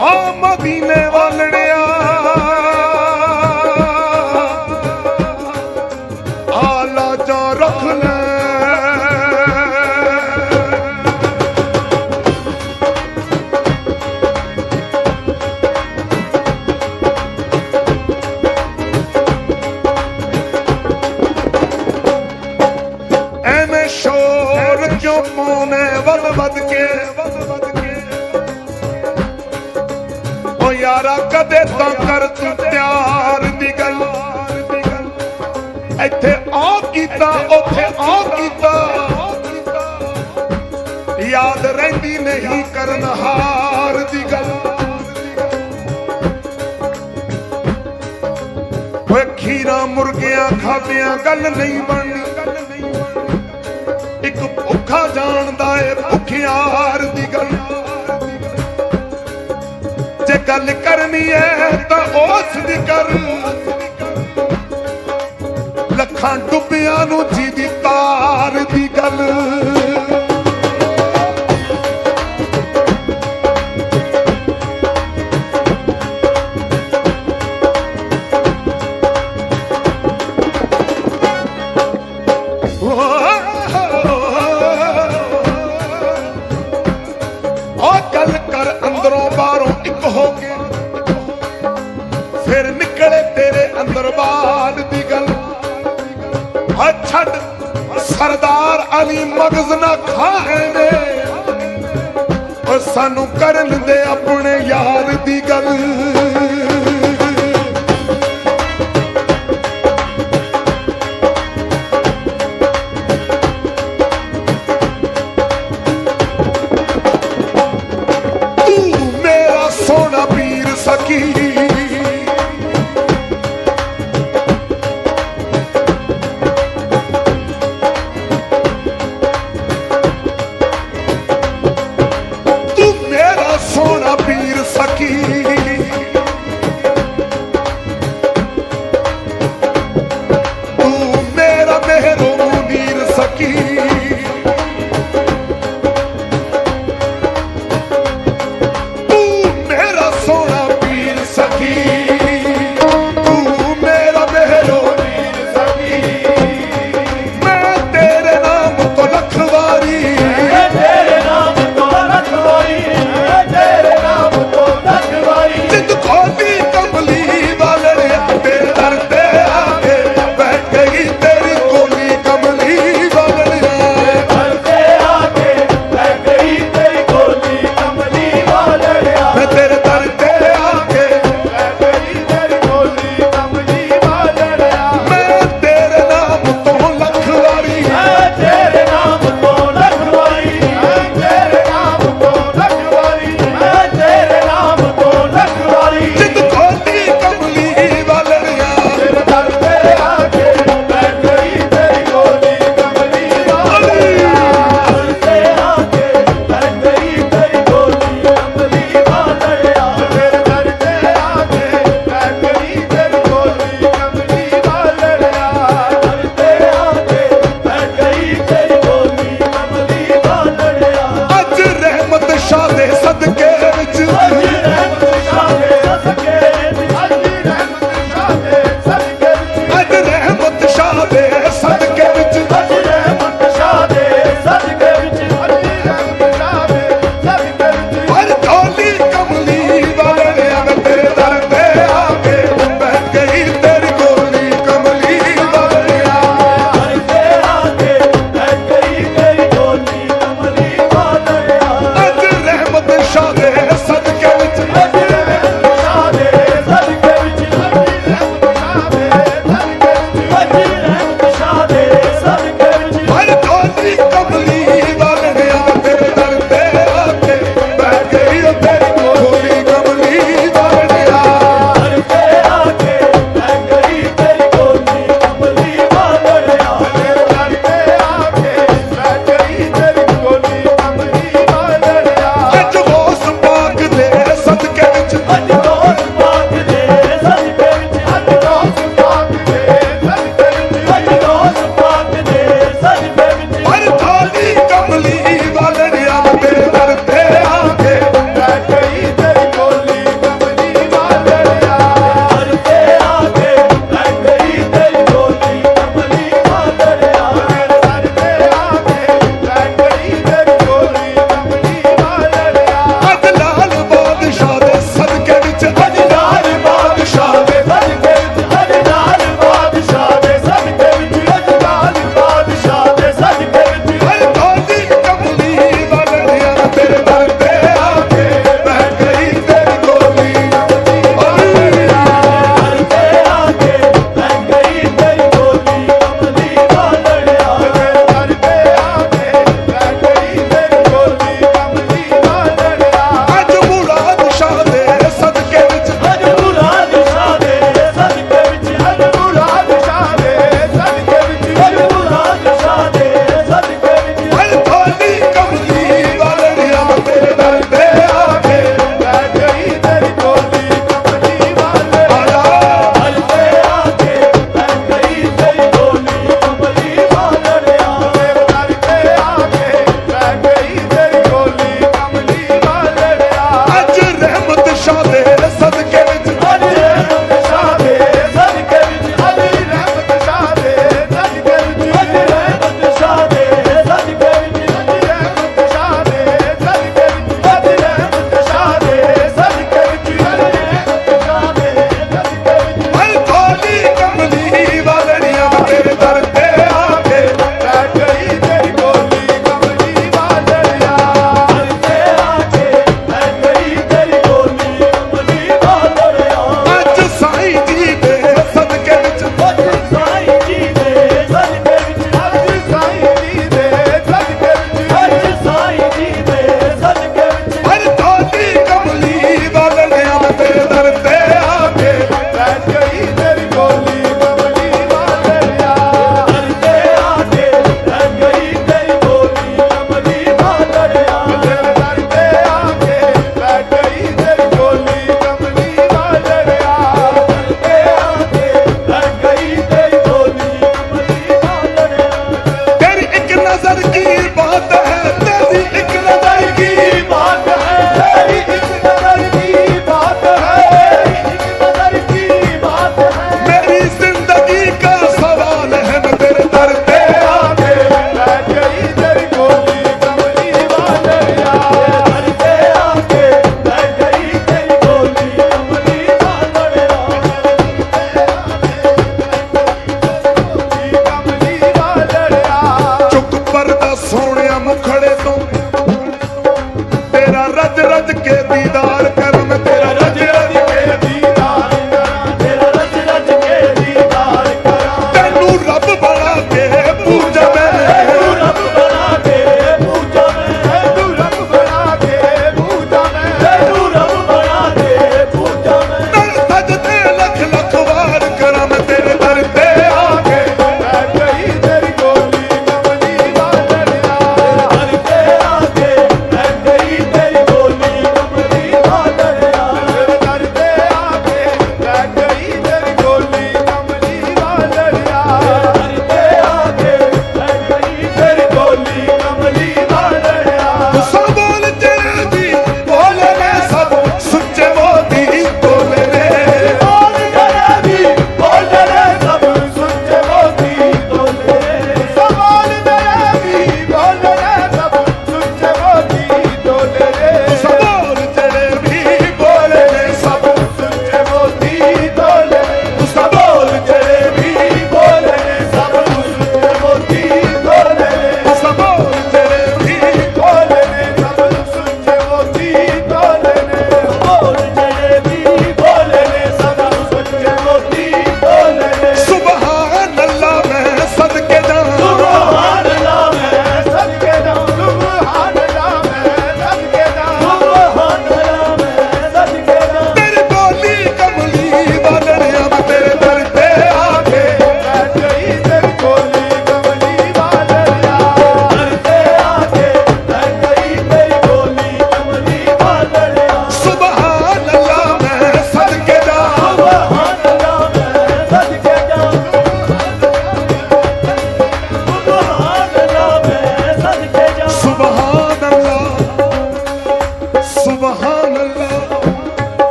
ਆ ਮਦੀਨੇ ਵਲੜਿਆ ਇੱਥੇ ਆ ਕੀਤਾ, ਉੱਥੇ ਆ ਕੀਤਾ। ਯਾਦ ਰਹਿੰਦੀ ਨਹੀਂ ਕਰਨ ਹਾਰ ਦੀ ਗੱਲ। ਓਏ ਖੀਰਾ, ਮੁਰਗਿਆਂ, ਖਾਦਿਆਂ, ਗੱਲ ਨਹੀਂ ਬਣਨੀ। ਇੱਕ ਭੁੱਖਾ ਜਾਣਦਾ ਏ ਭੁੱਖਿਆਰ ਦੀ ਗੱਲ। ਜੇ ਗੱਲ ਕਰਨੀ ਏ ਤਾਂ ਉਸ ਦੀ ਕਰ। ਲੱਖਾਂ ਡੁੱਬਿਆਂ ਨੂੰ ਜੀ ਦੀ ਤਾਰ ਦੀ ਗੱਲ।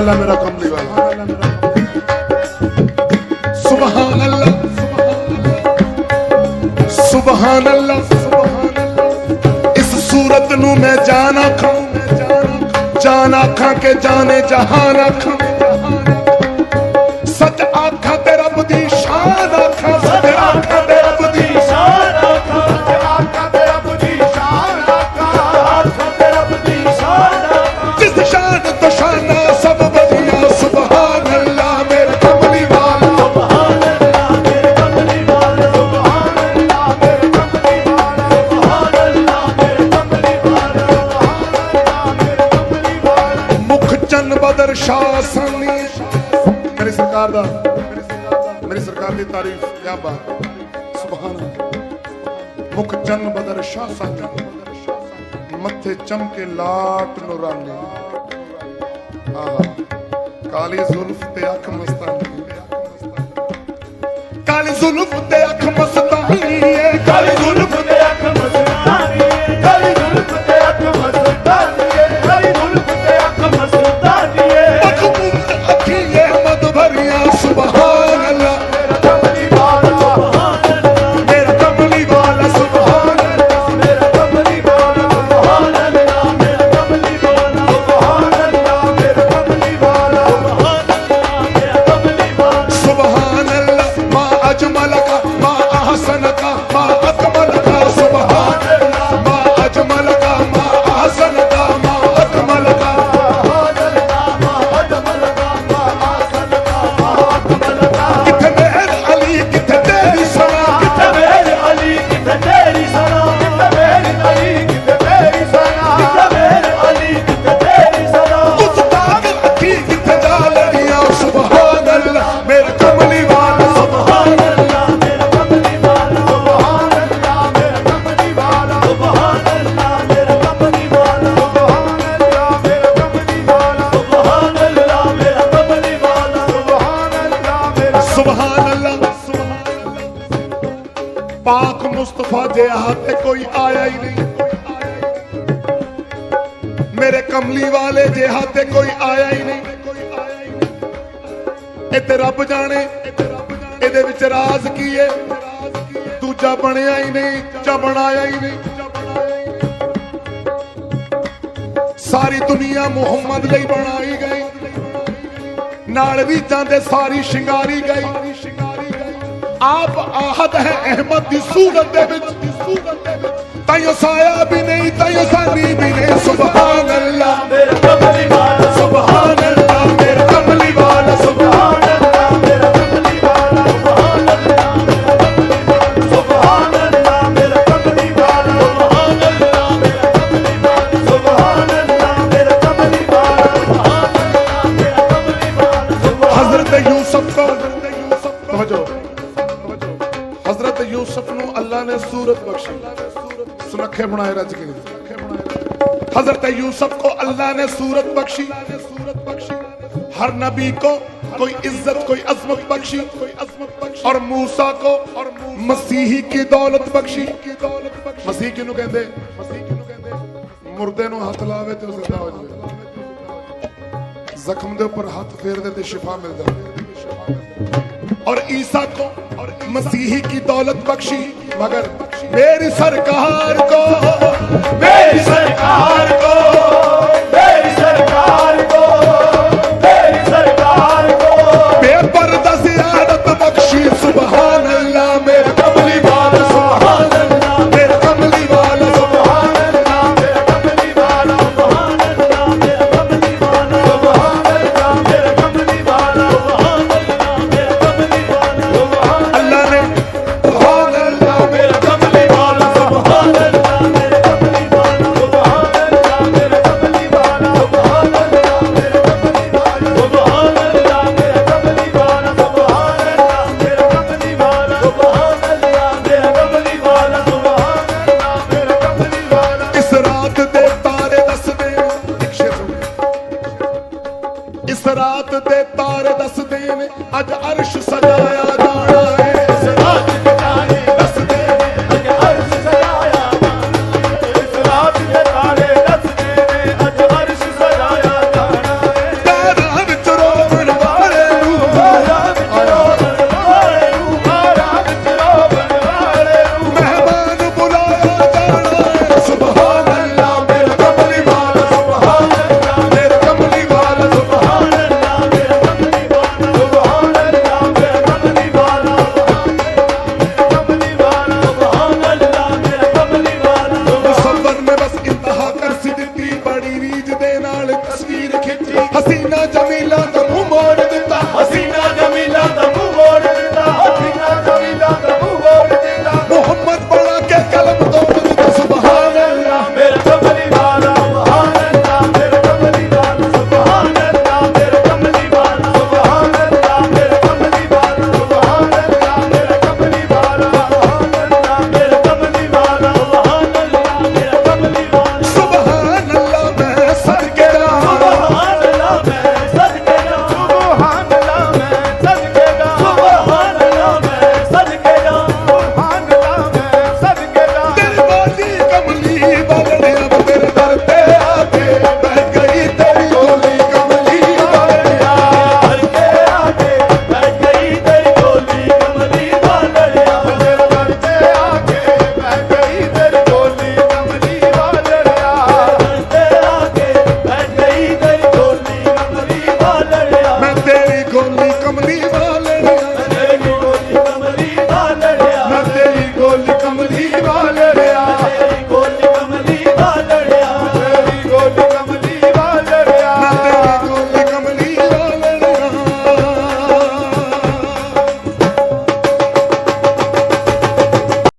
ਅੱਲਾ ਮੇਰਾ ਕੰਮ ਨਹੀਂ ਵਾਲਾ ਸੁਭਾਨ ਅੱਲਾ ਸੁਭਾਨ ਅੱਲਾ ਇਸ ਸੂਰਤ ਨੂੰ ਮੈਂ ਜਾਣ ਆਖਾਂ ਜਾਣ ਆਖਾਂ ਕੇ ਜਾਣੇ ਜਹਾਨ ਆਖਾਂ ਜਨ ਬਦਰ ਸ਼ਾਹ ਸੰਗ ਮੱਥੇ ਚਮਕੇ ਲਾਟ ਨੂਰਾਨੀ। ਆਹਾ, ਕਾਲੀ ਜ਼ੁਲਫ ਤੇ ਅੱਖ ਮਸਤਾਨੀ। ਕਾਲੀ ਜ਼ੁਲਫ ਤੇ ਅੱਖ ਮਸਤਾਨੀ ਏ। ਕਾਲੀ ਜ਼ੁਲਫ ਰੱਬ ਜਾਣੇ, ਇਹਦੇ ਵਿੱਚ ਰਾਜ਼ ਕੀ ਏ? ਦੂਜਾ ਬਣਿਆ ਹੀ ਨਹੀਂ, ਜਾਂ ਬਣਾਇਆ ਹੀ ਨਹੀਂ। ਸਾਰੀ ਦੁਨੀਆ ਮੁਹੰਮਦ ਲਈ ਬਣਾਈ ਗਈ। ਨਾਲ ਵੀ ਜਾਂਦੇ ਸਾਰੀ ਸ਼ਿੰਗਾਰੀ ਗਈ। ਆਪ ਆਹਦ ਹੈ ਅਹਿਮਦ ਦੀ ਸੂਰਤ ਦੇ ਵਿੱਚ। ਤਾਈਓ ਸਾਇਆ ਵੀ ਨਹੀਂ, ਤਾਈਓ ਸਾਨੀ ਵੀ ਨਹੀਂ। ਸੁਭਾਨ ਅੱਲਾ। ਮੇਰਾ ਰੱਬ ਦੀ ਮਾਨ ਸੁਭਾਨ ਅੱਲਾ। ਯੂਸਫ ਨੂੰ ਸਮਝੋ ਹਜ਼ਰਤ ਯੂਸਫ ਨੂੰ ਅੱਲਾ ਨੇ ਸੂਰਤ ਬਖਸ਼ੀ ਸੁਨੱਖੇ ਬਣਾਏ ਰੱਜ ਕੇ हजरत यूसुफ को अल्लाह ने सूरत बख्शी सूरत बख्शी हर नबी को कोई इज्जत कोई अजमत बख्शी कोई अजमत बख्शी और मूसा को और मसीही की दौलत बख्शी की दौलत बख्शी मसीह किनु कहंदे मसीह किनु कहंदे मुर्दे नु हाथ लावे ते जिंदा हो जावे ਜ਼ਖਮ ਦੇ ਉੱਪਰ ਹੱਥ ਫੇਰਦੇ ਤੇ ਸ਼ਿਫਾ ਮਿਲਦਾ और ईसा को और मसीही की दौलत बख्शी मगर मेरी सरकार को